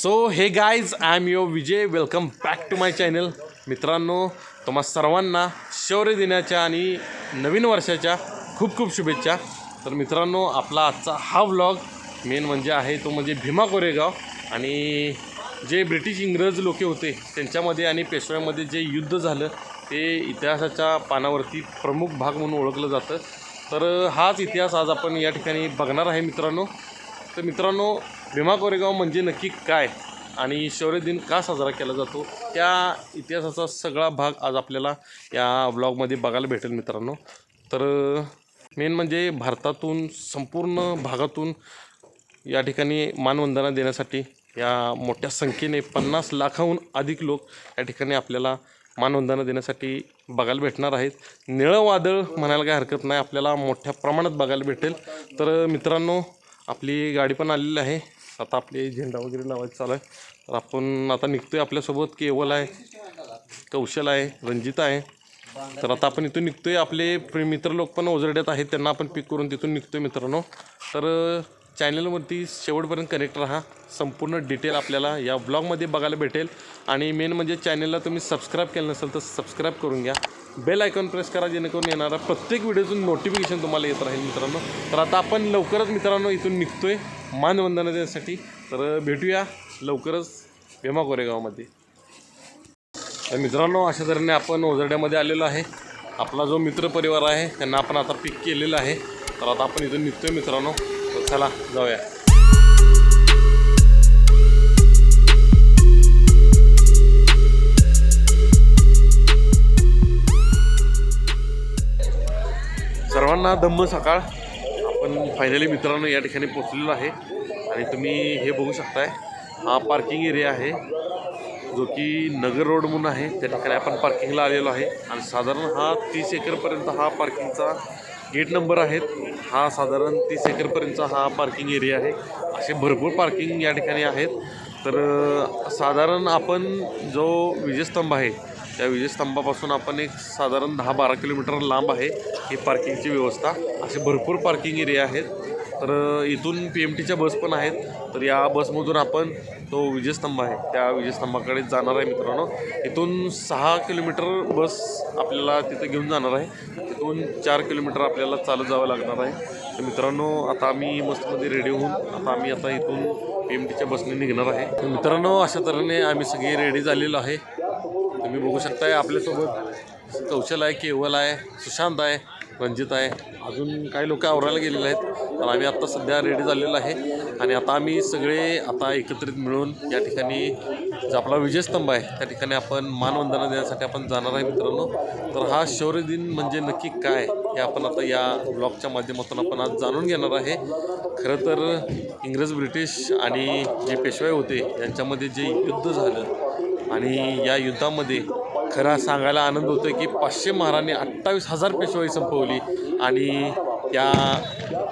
So hey guys I am your Vijay welcome back to my channel मित्रांनो तुम्हा सर्वांना शौर्य दिनाच्या आणि नवीन वर्षाच्या खूप खूप शुभेच्छा. तर मित्रांनो आपला आजचा हा व्लॉग मेन म्हणजे आहे तो म्हणजे भीमा कोरेगाव आणि जे ब्रिटिश इंग्रज लोके होते त्यांच्यामध्ये आणि पेशव्यामध्ये जे युद्ध झालं ते इतिहासाच्या पानावरती प्रमुख भाग म्हणून ओळखलं जातं. तर हाच इतिहास आज आपण या ठिकाणी बघणार आहे मित्रांनो. तर मित्रांनो भीमा कोरेगाव म्हणजे नक्की काय? आणि शौर्य दिन का साजरा केला जातो? त्या इतिहासाचा सगळा भाग आज आपल्याला या ब्लॉगमध्ये बघायला भेटेल मित्रांनो. तर मेन म्हणजे भारतातून संपूर्ण भागातून या ठिकाणी मानवंदना देण्यासाठी या मोठ्या संख्येने पन्नास लाखाहून अधिक लोक या ठिकाणी आपल्याला मानवंदना देण्यासाठी बघायला भेटणार आहेत. निळं वादळ म्हणायला काही हरकत नाही आपल्याला मोठ्या प्रमाणात बघायला भेटेल. तर मित्रांनो आपली गाडी पण आलेली आहे. आता आपले झेंडा वगैरे लावायचं चालू आहे. तर आपण आता निघतोय आपल्यासोबत केवल आहे कौशल आहे रंजिता आहे. तर आता आपण इथून निघतोय. आपले मित्र लोक पण ओझरड्यात आहेत. त्यांना आपण पिक करून तिथून निघतोय मित्रांनो. तर चॅनलवरती शेवटपर्यंत कनेक्ट राहा. संपूर्ण डिटेल आपल्याला या ब्लॉगमध्ये बघायला भेटेल. आणि मेन म्हणजे चॅनलला तुम्ही सबस्क्राईब केलं नसेल तर सबस्क्राईब करून घ्या. बेल आयकॉन प्रेस करा जेणेकरून येणारा प्रत्येक व्हिडिओतून नोटिफिकेशन तुम्हाला येत राहील मित्रांनो. तर आता आपण लवकरच मित्रांनो इथून निघतो आहे मानवंदना देण्यासाठी. तर भेटूया लवकरच भीमा कोरेगावमध्ये तर मित्रांनो अशा तऱ्हेने आपण ओझरड्यामध्ये आलेलो आहे. आपला जो मित्रपरिवार आहे त्यांना आपण आता पिक केलेलं आहे. तर आता आपण इथून निघतोय मित्रांनो. तर चला जाऊया. सर्वांना धम्म सकाळ. आपण फायनली मित्रांनो या ठिकाणी पोचलेलो आहे. आणि तुम्ही हे बघू शकताय हा पार्किंग एरिया आहे जो की नगर रोड म्हणून आहे. त्या ठिकाणी आपण पार्किंगला आलेलो आहे. आणि साधारण हा तीस एकरपर्यंत हा पार्किंगचा गेट नंबर आहेत. हा साधारण तीस एकरपर्यंतचा हा पार्किंग एरिया आहे. असे भरपूर पार्किंग या ठिकाणी आहेत. तर साधारण आपण जो विजयस्तंभ आहे त्या विजयस्तंभापासून आपण एक साधारण दहा बारा किलोमीटर लांब आहे ही पार्किंगची व्यवस्था. असे भरपूर पार्किंग एरिया आहेत. तर इथून पी एम टीच्या बस पण आहेत. तर या बसमधून आपण तो विजयस्तंभ आहे त्या विजयस्तंभाकडे जाणार आहे मित्रांनो. इथून सहा किलोमीटर बस आपल्याला तिथे घेऊन जाणार आहे. तिथून चार किलोमीटर आपल्याला चालत जावं लागणार आहे. तर मित्रांनो आता आम्ही मस्तमध्ये रेडी होऊन आता आम्ही आता इथून पी एम टीच्या बसने निघणार आहे. मित्रांनो अशा तऱ्हेने आम्ही सगळे रेडी झालेलो आहे. तुम्ही बघू शकताय आपल्यासोबत कौशल आहे केवल आहे सुशांत आहे रंजित आहे. अजून काही लोक आवरायला गेलेले आहेत तर आम्ही आत्ता सध्या रेडी झालेलो आहे. आणि आता आम्ही सगळे आता एकत्रित मिळून या ठिकाणी जो आपला विजयस्तंभ आहे त्या ठिकाणी आपण मानवंदना देण्यासाठी आपण जाणार आहे मित्रांनो. तर हा शौर्य दिन म्हणजे नक्की काय हे आपण आता या ब्लॉगच्या माध्यमातून आपण आज जाणून घेणार आहे. खरं तर इंग्रज ब्रिटिश आणि जे पेशवाई होते यांच्यामध्ये जे युद्ध झालं आणि या युद्धामध्ये खरा सांगायला आनंद होतो आहे की पाचशे महारांनी अठ्ठावीस हजार पेशवाई संपवली आणि या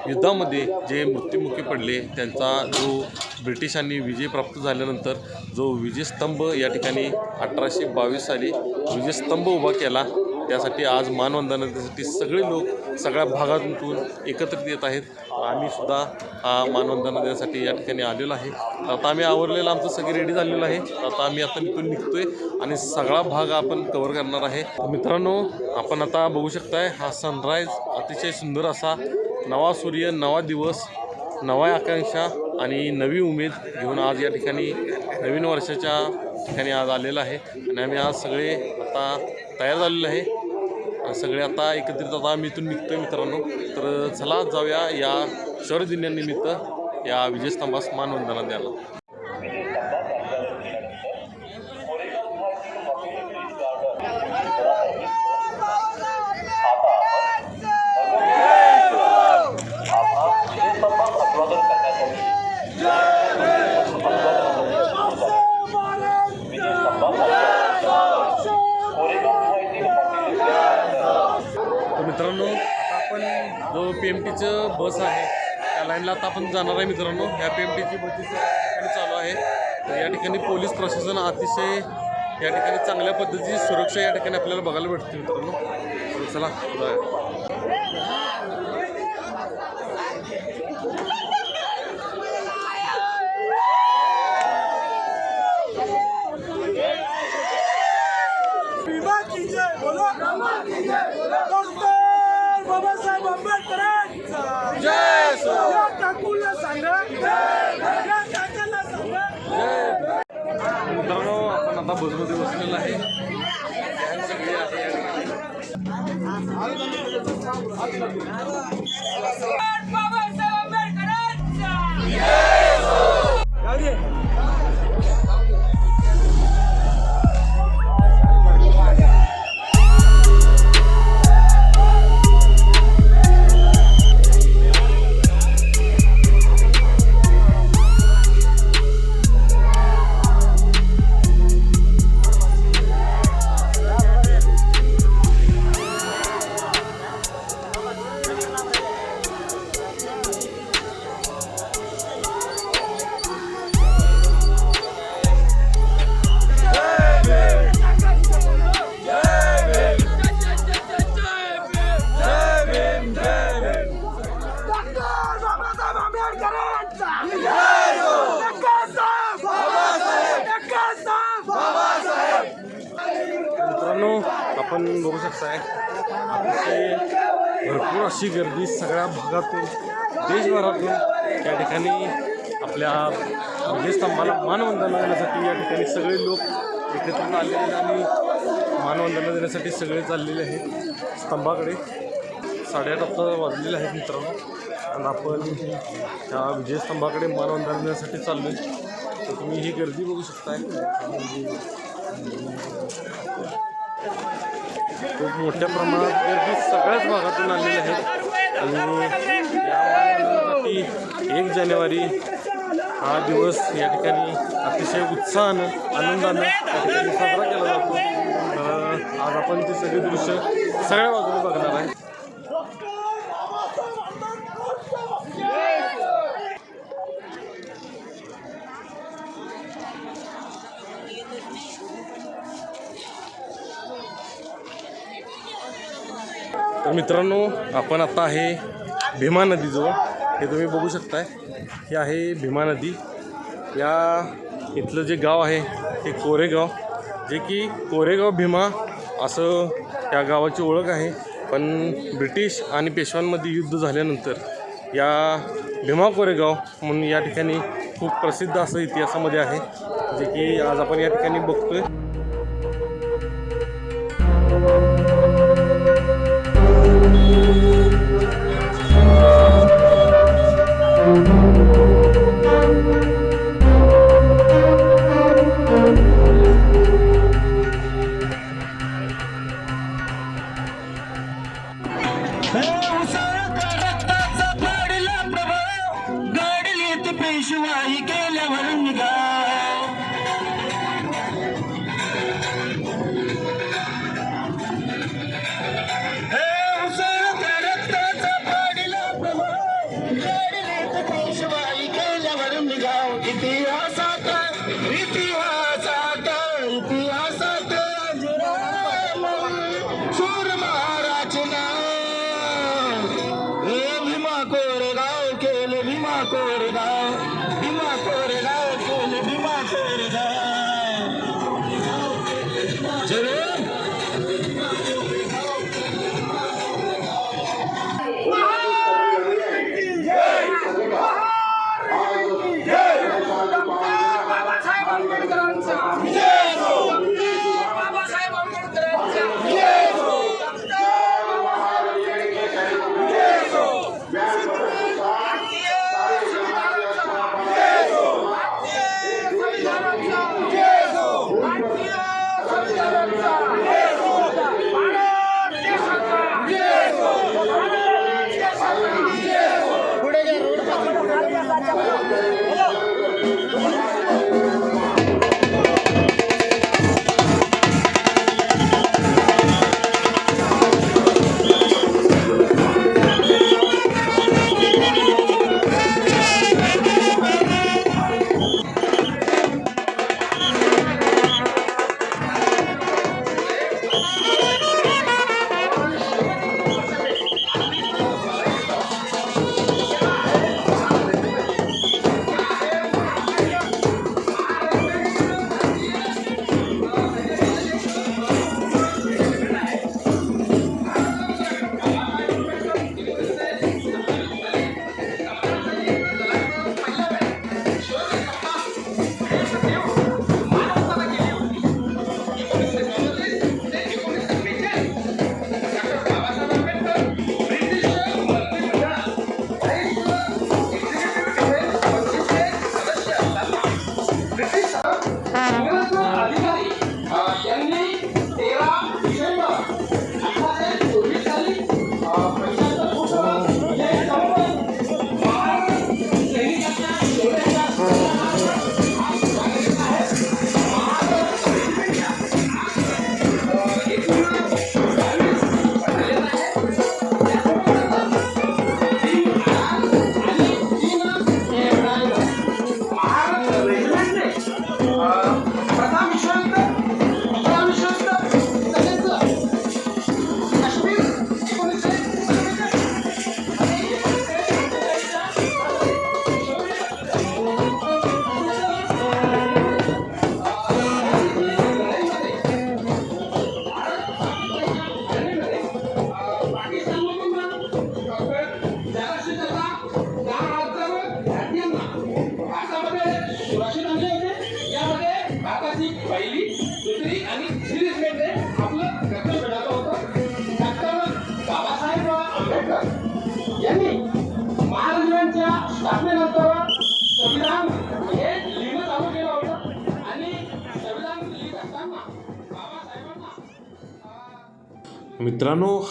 युद्धामध्ये जे मृत्युमुखी पडले त्यांचा जो ब्रिटिशांनी विजय प्राप्त झाल्यानंतर जो विजयस्तंभ या ठिकाणी अठराशे बावीस साली विजयस्तंभ उभा केला त्यासाठी आज मानवंदना त्यासाठी सगळे लोक सगळ्या भागातून एकत्रित येत आहेत. आम्ही सुद्धा हा मानवंदना देण्यासाठी या ठिकाणी आलेलो आहे. तर आता आम्ही आवरलेलं आमचं सगळी रेडी झालेलं आहे. आता आम्ही आता इथून निघतोय आणि सगळा भाग आपण कवर करणार आहे. मित्रांनो आपण आता बघू शकताय हा सनराईज अतिशय सुंदर असा नवा सूर्य नवा दिवस नवा आकांक्षा आणि नवी उमेद घेऊन आज या ठिकाणी नवीन वर्षाच्या ठिकाणी आज आलेलं आहे. आणि आम्ही आज सगळे आता तयार झालेलो आहे. सगळे आता एकत्रित आता आम्ही इथून निघतोय मित्रांनो. तर चला जाऊया या शौर्य दिनानिमित्त या विजयस्तंभास मानवंदना द्यायला तर मित्रांनो आता आपण जो पी एम टीचं बस आहे त्या लाईनला आता आपण जाणार आहे मित्रांनो. ह्या पी एम टीची भरती चालू आहे. तर या ठिकाणी पोलीस प्रशासन अतिशय या ठिकाणी चांगल्या पद्धतीची सुरक्षा या ठिकाणी आपल्याला बघायला भेटते मित्रांनो. चला बसमध्ये बसलेला आहे. सगळे आहे भरपूर अशी गर्दी सगळ्या भागातून देशभरातून या ठिकाणी आपल्या विजयस्तंभाला मानवंदना देण्यासाठी या ठिकाणी सगळे लोक एकत्रित आलेले आहेत आणि मानवंदना देण्यासाठी सगळे चाललेले आहेत स्तंभाकडे. साडेआठ वाजता वाजलेले आहेत मित्रांनो. आणि आपण त्या विजयस्तंभाकडे मानवंदना देण्यासाठी चाललो आहे तर तुम्ही ही गर्दी बघू शकताय. खूप मोठ्या प्रमाणात गर्दी सगळ्याच भागातून आलेली आहे. आणि या एक जानेवारी हा दिवस या ठिकाणी अतिशय उत्साहानं आनंदानं या ठिकाणी साजरा केला जातो. तर आज आपण ती सगळी दृश्य सगळ्या बाजूने बघणार आहे. मित्रांनो आपण आता आहे भीमा नदीजवळ. हे तुम्ही बघू शकताय. हे आहे भीमा नदी. या इथलं जे गाव आहे ते कोरेगाव. जे की कोरेगाव भीमा असं या गावाची ओळख आहे. पण ब्रिटिश आणि पेशव्यांमध्ये युद्ध झाल्यानंतर या भीमा कोरेगाव म्हणून या ठिकाणी खूप प्रसिद्ध असं इतिहासामध्ये आहे. जे की आज आपण या ठिकाणी बघतोय. पेशवाई Sure.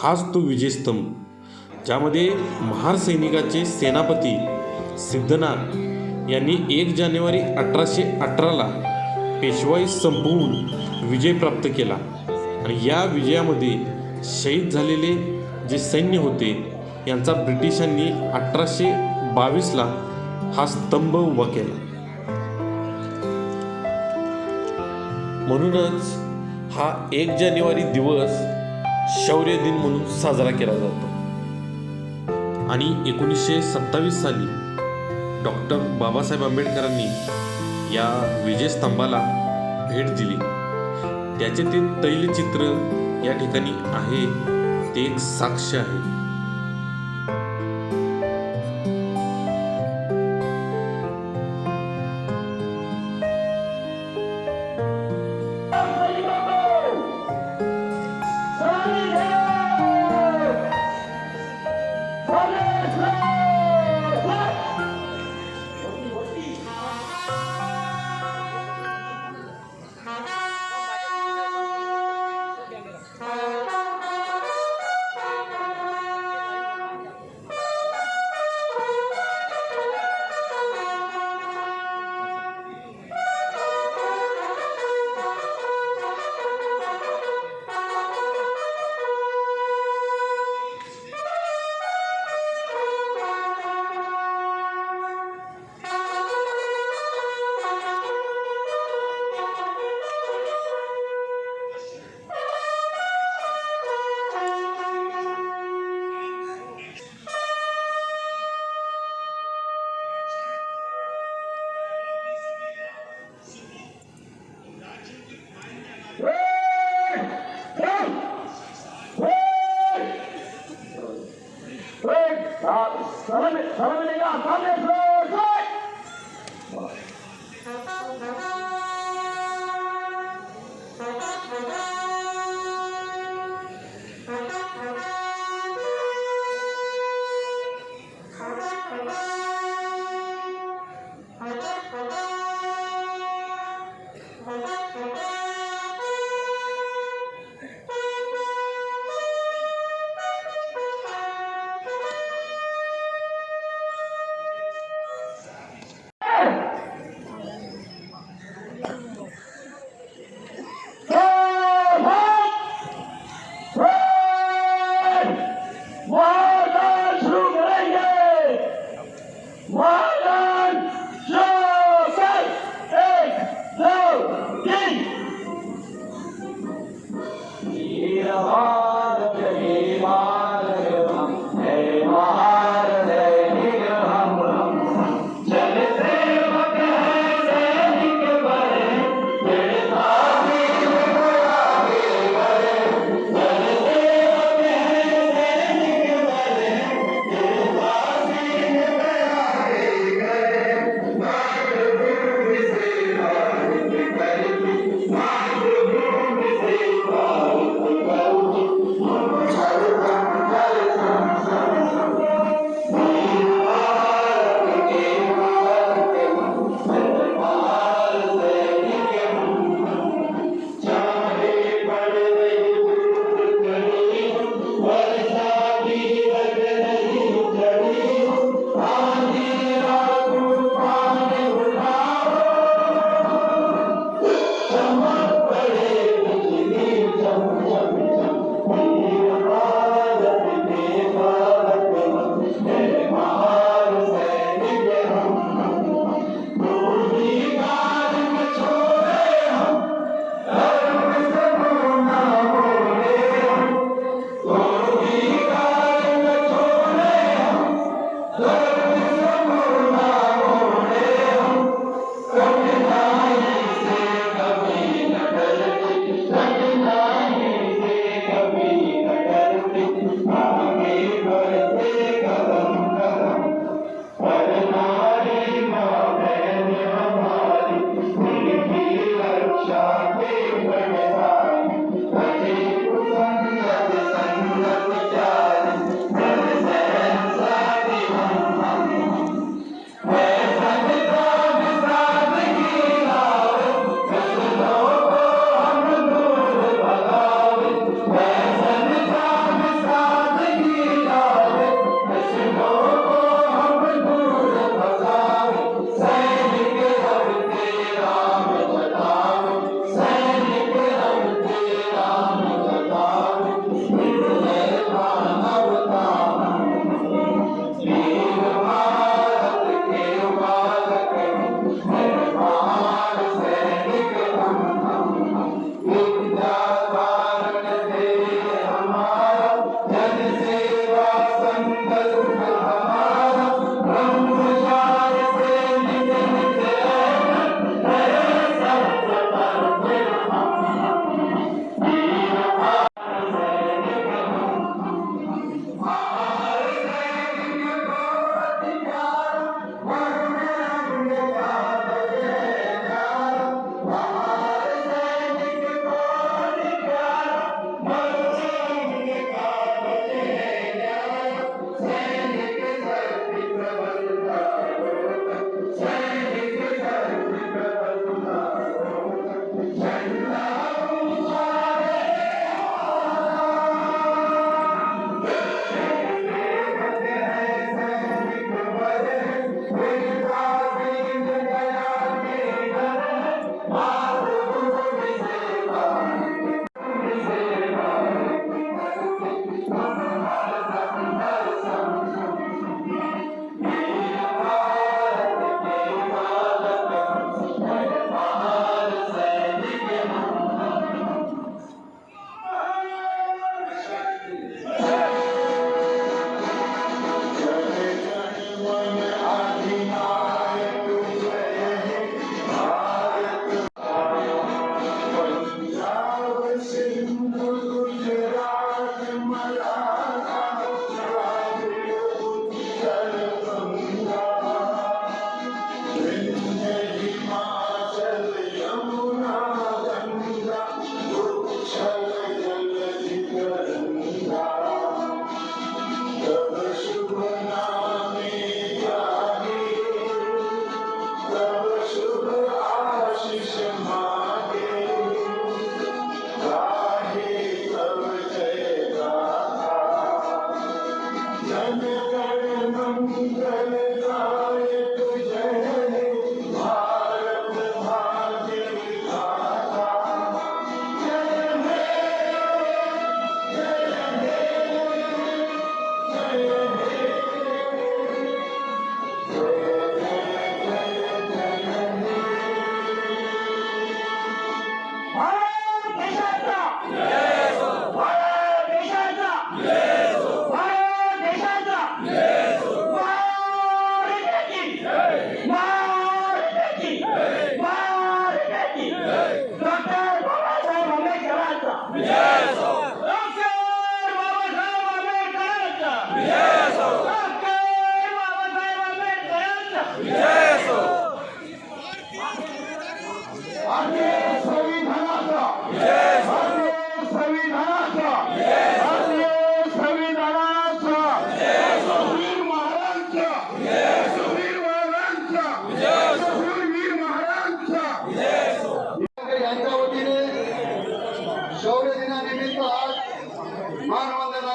हाच तो विजयस्तंभ ज्यामध्ये महारसैनिकाचे सेनापती सिद्धनाथ यांनी एक जानेवारी अठराशे अठराला पेशवाई संपवून विजय प्राप्त केला. आणि या विजयामध्ये शहीद झालेले जे सैन्य होते यांचा ब्रिटिशांनी अठराशे बावीसला हा स्तंभ उभा केला. म्हणूनच हा एक जानेवारी दिवस शौर्य दिन म्हणून साजरा केला जातो. आणि एकोणीसशे सत्तावीस साली डॉक्टर बाबासाहेब आंबेडकरांनी या विजयस्तंभाला भेट दिली. त्याचे ते तैलचित्र या ठिकाणी आहे. ते एक साक्ष आहे. సామే సామే సామే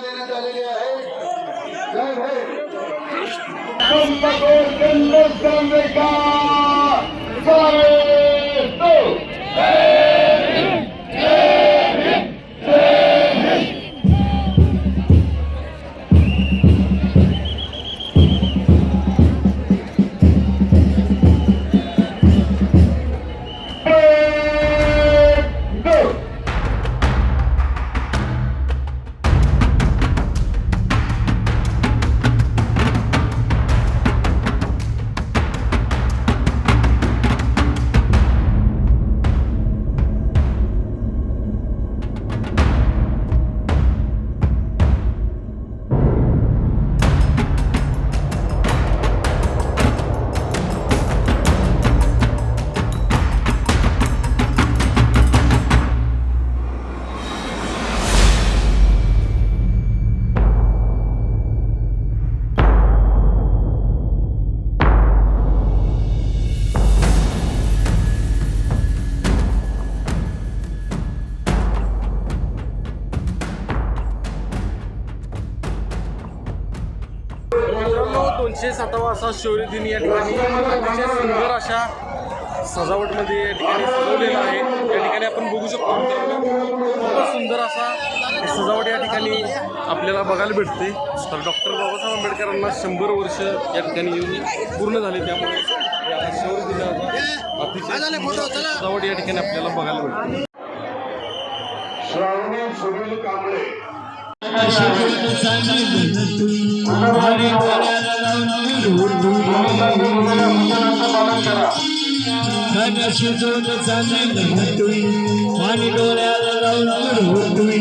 देण्यात आलेली आहे. जय भीम असा शौर्य दिन या ठिकाणी अतिशय सुंदर अशा सजावटमध्ये या ठिकाणी सजवलेला आहे. या ठिकाणी आपण बघू शकतो खूपच सुंदर असा सजावट या ठिकाणी आपल्याला बघायला भेटते. तर डॉक्टर बाबासाहेब आंबेडकरांना शंभर वर्ष या ठिकाणी येऊन पूर्ण झाले त्यामुळे शौर्य दिनाचा अतिशय सजावट या ठिकाणी आपल्याला बघायला भेटते. श्रावणी Sunil Kamble. Kana şudur da senden de hattuy Hani dolayla davranır hurtuy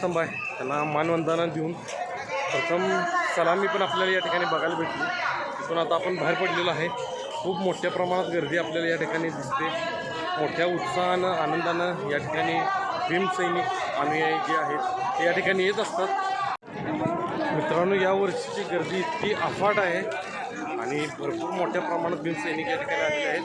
स्तंभ आहे. त्यांना मानवंदना देऊन प्रथम सलामी पण आपल्याला या ठिकाणी बघायला भेटली. तिथून आता आपण बाहेर पडलेलो आहे. खूप मोठ्या प्रमाणात गर्दी आपल्याला या ठिकाणी दिसते. मोठ्या उत्साहानं आनंदानं या ठिकाणी भीमसैनिक अनुयायी जे आहेत ते या ठिकाणी येत असतात. मित्रांनो या वर्षीची गर्दी इतकी अफाट आहे. आणि भरपूर मोठ्या प्रमाणात भीमसैनिक या ठिकाणी आलेले आहेत.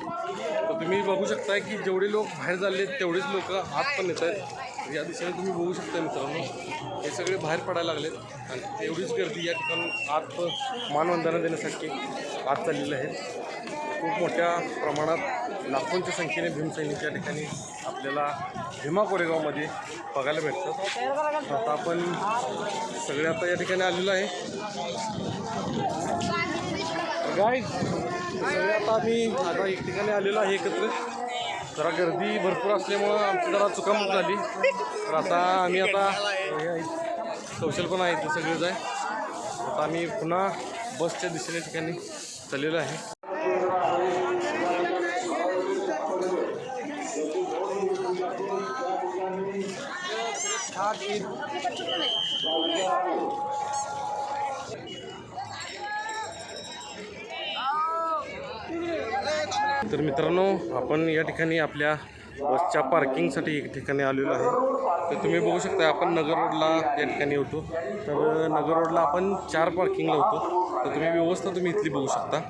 तर तुम्ही बघू शकता की जेवढे लोक बाहेर झाले आहेत तेवढेच लोक आत पण येत आहेत. या दिशेने तुम्ही बघू शकता मित्रांनो हे सगळे बाहेर पडायला लागलेत. आणि एवढीच गर्दी या ठिकाणी आत मानवंदना देण्यासाठी आत चाललेली आहे खूप मोठ्या प्रमाणात लाखोंच्या संख्येने भीमसैनिक या ठिकाणी आपल्याला भीमा कोरेगावमध्ये बघायला भेटतात. आता आपण सगळे आता या ठिकाणी आलेलो आहे. गाय सगळे आता आम्ही आता एक ठिकाणी आलेलो आहे एकत्र. जरा गर्दी भरपूर असल्यामुळं आमची जरा चुकामुक झाली. तर आता आम्ही आता हे कौशल पण आहे सगळेच आहे आता आम्ही पुन्हा बसच्या दिशेने ठिकाणी चाललेलो आहे. तर मित्रांनो आपण या ठिकाणी आपल्या बसच्या पार्किंगसाठी एक ठिकाणी आलेलो आहे. तर तुम्ही बघू शकता आपण नगर रोडला या ठिकाणी होतो. तर नगर रोडला आपण चार पार्किंगला होतो. तर तुम्ही व्यवस्था तुम्ही इथली बघू शकता.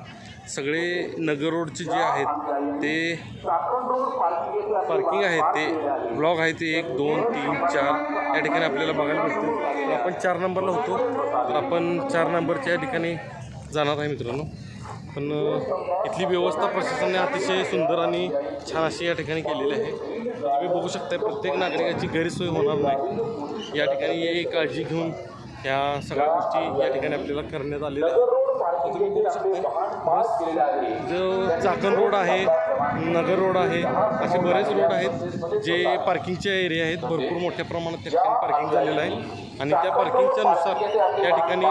सगळे नगर रोडचे जे आहेत ते पार्किंग आहेत ते ब्लॉक आहे ते एक दोन तीन चार या ठिकाणी आपल्याला बघायला भेटतं आपण चार नंबरला होतो. तर आपण चार नंबरच्या या ठिकाणी जाणार आहे मित्रांनो. पण इथली व्यवस्था प्रशासनाने अतिशय सुंदर आणि छान अशी या ठिकाणी केलेली आहे. तुम्ही बघू शकता प्रत्येक नागरिकाची गैरसोय होणार नाही. या ठिकाणी हे काळजी घेऊन ह्या सगळ्या गोष्टी या ठिकाणी आपल्याला करण्यात आलेल्या आहेत. तुम्ही बघू शकता जो चाकण रोड आहे नगर रोड आहे असे बरेच रोड आहेत जे पार्किंगचे एरिया आहेत. भरपूर मोठ्या प्रमाणात त्या ठिकाणी पार्किंग झालेलं आहे. आणि त्या पार्किंगच्या नुसार या ठिकाणी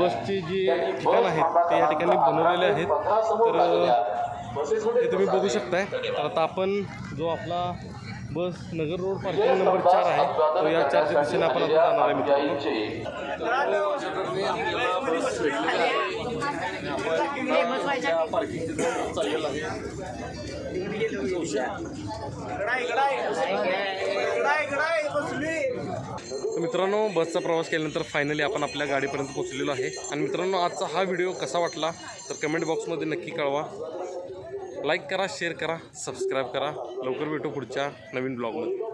बसची जी ठिकाण आहेत ते या ठिकाणी बनवलेले आहेत. तर हे तुम्ही बघू शकताय. तर आता आपण जो आपला बस नगर रोड पार्किंग नंबर चार आहे. तो या चारच्या दिशेने आपण आता जाणार आहे मित्रांनो. बसचा प्रवास केल्यानंतर फायनली आपण आपल्या गाडीपर्यंत पोहोचलेलो आहे. आणि मित्रांनो आजचा हा व्हिडिओ कसा वाटला? तर कमेंट बॉक्समध्ये नक्की कळवा. लाईक करा शेअर करा सबस्क्राईब करा. लवकर भेटू पुढच्या नवीन ब्लॉगमध्ये